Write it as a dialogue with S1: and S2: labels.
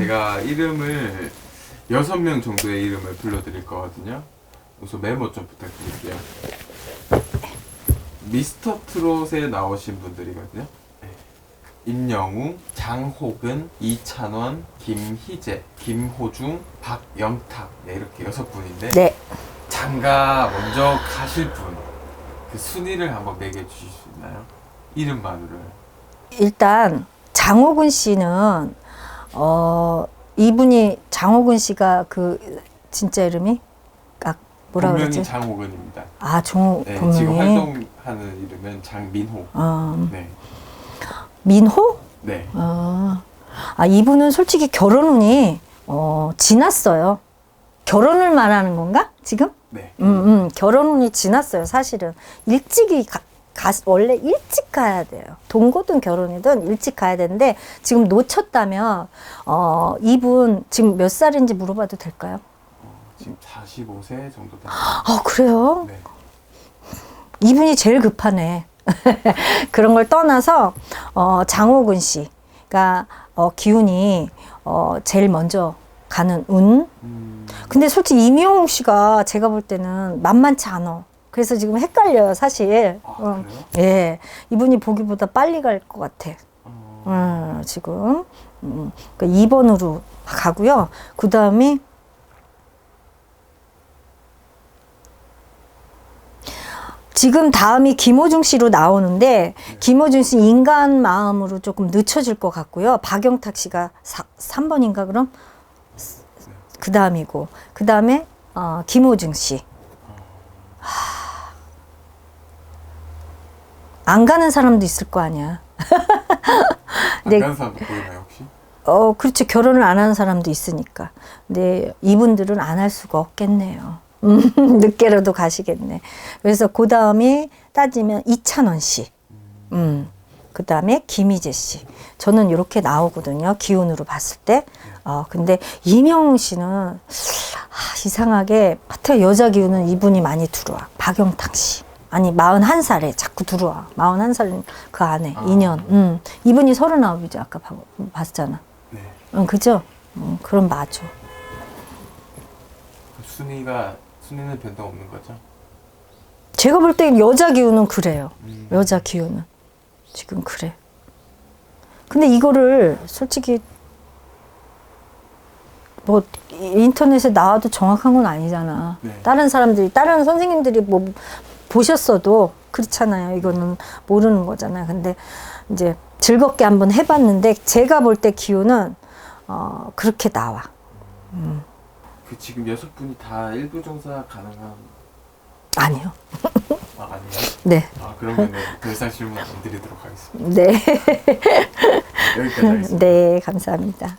S1: 제가 이름을 여섯 명 정도의 이름을 불러드릴 거거든요. 우선 메모 좀 부탁드릴게요. 미스터 트롯에 나오신 분들이거든요. 네. 임영웅, 장호근, 이찬원, 김희재, 김호중, 박영탁 네, 이렇게 여섯 분인데
S2: 네.
S1: 장가 먼저 가실 분 그 순위를 한번 매겨 주실 수 있나요? 이름만으로.
S2: 일단 장호근 씨는 어 이분이 장호근 씨가 그 진짜 이름이 아 뭐라
S1: 본명이
S2: 그러지?
S1: 장호근입니다.
S2: 아 종호
S1: 네, 지금
S2: 본명이
S1: 활동하는 이름은 장민호.
S2: 어,
S1: 네,
S2: 민호?
S1: 네.
S2: 아, 아 이분은 솔직히 결혼 운이 어 지났어요. 결혼을 말하는 건가 지금?
S1: 네.
S2: 음, 음, 결혼 운이 지났어요, 사실은. 일찍이 가, 가, 원래 일찍 가야 돼요. 동거든 결혼이든 일찍 가야 되는데, 지금 놓쳤다면, 어, 이분 지금 몇 살인지 물어봐도 될까요?
S1: 어, 지금 45세 정도 다.
S2: 아, 그래요?
S1: 네.
S2: 이분이 제일 급하네. 그런 걸 떠나서, 어, 장호근 씨가, 어, 기운이, 어, 제일 먼저 가는 운.
S1: 음,
S2: 근데 솔직히 임영웅 씨가 제가 볼 때는 만만치 않아. 그래서 지금 헷갈려요, 사실.
S1: 아,
S2: 어. 예, 이분이 보기보다 빨리 갈 것 같아.
S1: 어,
S2: 음, 지금 음, 그 2번으로 가고요. 그 다음에 지금 다음이 김호중 씨로 나오는데 김호중 씨 인간 마음으로 조금 늦춰질 것 같고요. 박영탁 씨가 3번인가 그럼 그 다음이고 그 다음에 어, 김호중 씨. 안 가는 사람도 있을 거 아니야.
S1: 안
S2: 네.
S1: 가는 사람도 보이나요 혹시?
S2: 어, 그렇죠. 결혼을 안 하는 사람도 있으니까. 근데 이분들은 안 할 수가 없겠네요. 음, 늦게라도 가시겠네. 그래서 그 다음에 따지면 이찬원 씨. 음, 그 다음에 김희재 씨. 저는 이렇게 나오거든요. 기운으로 봤을 때. 어, 근데 이명웅 씨는 아, 이상하게 하여튼 여자 기운은 이분이 많이 들어와. 박영탁 씨. 아니, 41살에 자꾸 들어와. 41살 그 안에,
S1: 아.
S2: 2년. 음. 이분이 39이죠. 아까 봐- 봤잖아.
S1: 네.
S2: 응, 그죠? 응, 그럼 맞아.
S1: 그 순위가 순위는 변동 없는 거죠?
S2: 제가 볼 때 여자 기운은 그래요.
S1: 음.
S2: 여자 기운은. 지금 그래. 근데 이거를 솔직히 뭐 인터넷에 나와도 정확한 건 아니잖아.
S1: 네.
S2: 다른 사람들이, 다른 선생님들이 뭐 보셨어도 그렇잖아요. 이거는 모르는 거잖아요. 근데 이제 즐겁게 한번 해봤는데 제가 볼 때 기운은 어, 그렇게 나와.
S1: 그 지금 여섯 분이 다 일부 종사 가능한
S2: 아니요.
S1: 아, 아니에요?
S2: 네.
S1: 아 그러면 더 이상 질문 안 드리도록 하겠습니다.
S2: 네.
S1: 여기까지 하겠습니다.
S2: 네, 감사합니다.